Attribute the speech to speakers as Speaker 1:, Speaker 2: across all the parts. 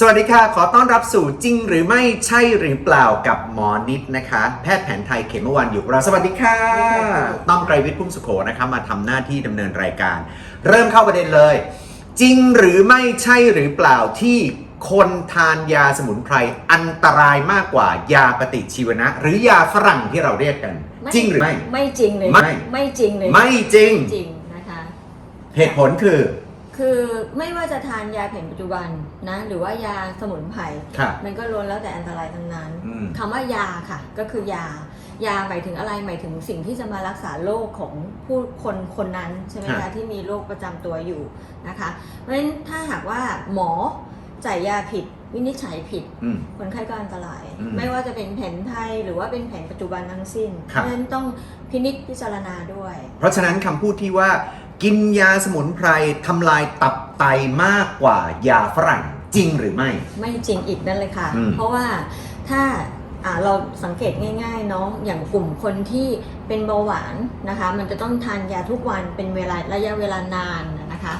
Speaker 1: สวัสดีค่ะ ขอต้อนรับสู่จริงหรือไม่ใช่หรือเปล่ากับหมอนิดนะคะ แพทย์แผนไทยเขมวันอยู่กับเราสวัสดีค่ะ
Speaker 2: สวัสดีค่ะ
Speaker 1: ต้อมไกรวิทย์พุ่มสุโขนะคะมาทำหน้าที่ดำเนินรายการ เริ่มเข้าประเด็นเลย จริงหรือไม่ใช่หรือเปล่าที่คนทานยาสมุนไพรอันตรายมากกว่ายาปฏิชีวนะ หรือยาฝรั่งที่เราเรียกกัน จริงหรือไม่
Speaker 2: ไม่จริงเลย
Speaker 1: ไม่
Speaker 2: ไม่จริงเลย
Speaker 1: ไม่จริง
Speaker 2: จริงนะคะ
Speaker 1: เหตุผลคือ
Speaker 2: คือไม่ว่าจะทานยาแผนปัจจุบันนะหรือว่ายาสมุนไพร
Speaker 1: ค่ะ
Speaker 2: มันก็ล้วนแล้วแต่อันตรายทั้งนั้น
Speaker 1: อืม
Speaker 2: คำว่ายาค่ะ ก็คือยา ยาหมายถึงอะไรหมายถึงสิ่งที่จะมารักษาโรคของผู้คนคนนั้นใช่ไหม
Speaker 1: ครั
Speaker 2: คะ
Speaker 1: บ
Speaker 2: ที่มีโรคประจำตัวอยู่นะคะ เพราะฉะนั้นถ้าหากว่าหมอจ่ายยาผิดวินิจฉัยผิด
Speaker 1: อืม
Speaker 2: คนไข้ก็อันตราย
Speaker 1: อืม
Speaker 2: ไม่ว่าจะเป็นแผนไทยหรือว่าเป็นแผนปัจจุบันทั้งสิ้น เพ
Speaker 1: ครับ
Speaker 2: ราะฉะนั้นต้องพินิจพิจารณาด้วย
Speaker 1: เพราะฉะนั้นคำพูดที่ว่า กินยาสมุนไพรทำลายตับไตมากกว่ายาฝรั่งจริงหรือไม่
Speaker 2: ไม่จริงอีกนั่นเลยค่ะ
Speaker 1: อืม
Speaker 2: เพราะว่าถ้าอ่าเราสังเกตง่ายๆเนาะอย่างกลุ่มคนที่เป็นเบาหวานนะคะ มันจะต้องทานยาทุกวันเป็นเวลาระยะเวลานานนะคะ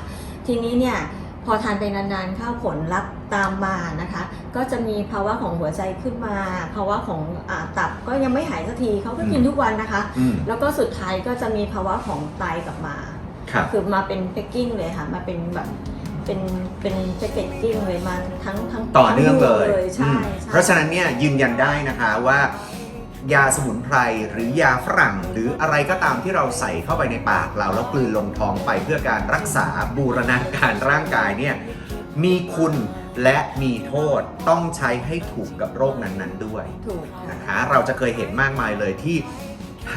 Speaker 2: ทีนี้เนี่ยพอทานไปนานๆเข้าผลลัพธ์ตามมานะคะ ก็จะมีภาวะของหัวใจขึ้นมาภาวะของอาตับก็ยังไม่หายสักทีเขาก็กินทุกวันนะคะ
Speaker 1: อืม
Speaker 2: แล้วก็สุดท้ายก็จะมีภาวะของไตกลับมา
Speaker 1: ครับ
Speaker 2: คือมาเป็นแพ็กกิ้งเลยค่ะ มาเป็นแบบเป็นเป็นแพ็กเกจจิ้งเลยมาทั้งทั้ง
Speaker 1: ต่อเนื่องเลย
Speaker 2: ทั้ใช่
Speaker 1: อืม
Speaker 2: ใช่
Speaker 1: เพราะฉะนั้นเนี่ยยืนยันได้นะคะว่ายาสมุนไพรหรือยาฝรั่ง หรืออะไรก็ตามที่เราใส่เข้าไปในปากเราแล้วกลืนลงท้องไปเพื่อการรักษาบูรณาการร่างกายเนี่ยมีคุณและมีโทษต้องใช้ให้ถูกกับโรคนั้นๆด้วย
Speaker 2: ถูกค่ะ
Speaker 1: นะคะเราจะเคยเห็นมากมายเลยที่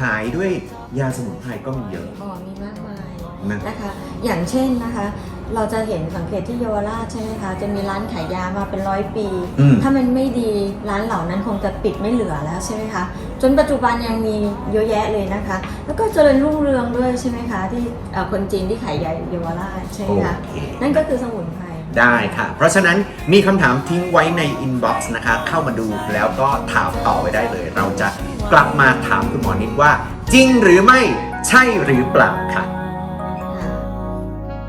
Speaker 1: หายด้วยยาสมุนไพรก็มีเยอะ
Speaker 2: อ๋อมีมากมาย
Speaker 1: นะ
Speaker 2: นะคะอย่างเช่นนะคะ เราจะเห็นสังเกตที่เยาวราชใช่ไหมคะจะมีร้านขายยามาเป็นร้อยปี
Speaker 1: อืม
Speaker 2: ถ้ามันไม่ดีร้านเหล่านั้นคงจะปิดไม่เหลือแล้วใช่ไหมคะจนปัจจุบันยังมีเยอะแยะเลยนะคะ แล้วก็เจริญรุ่งเรืองด้วยใช่ไหมคะที่เอ่อคนจีนที่ขายยาเยาวราชใช่ไหม
Speaker 1: โอ
Speaker 2: คะ
Speaker 1: เค
Speaker 2: นั่นก็คือสมุนไพร
Speaker 1: ได้ค่ะ เพราะฉะนั้นมีคำถามทิ้งไว้ในอินบ็อกซ์นะคะ เข้ามาดูแล้วก็ถามต่อไว้ได้เลย เราจะกลับมาถามคุณหมอนิดว่า จริงหรือไม่ใช่หรือเปล่าค่ะ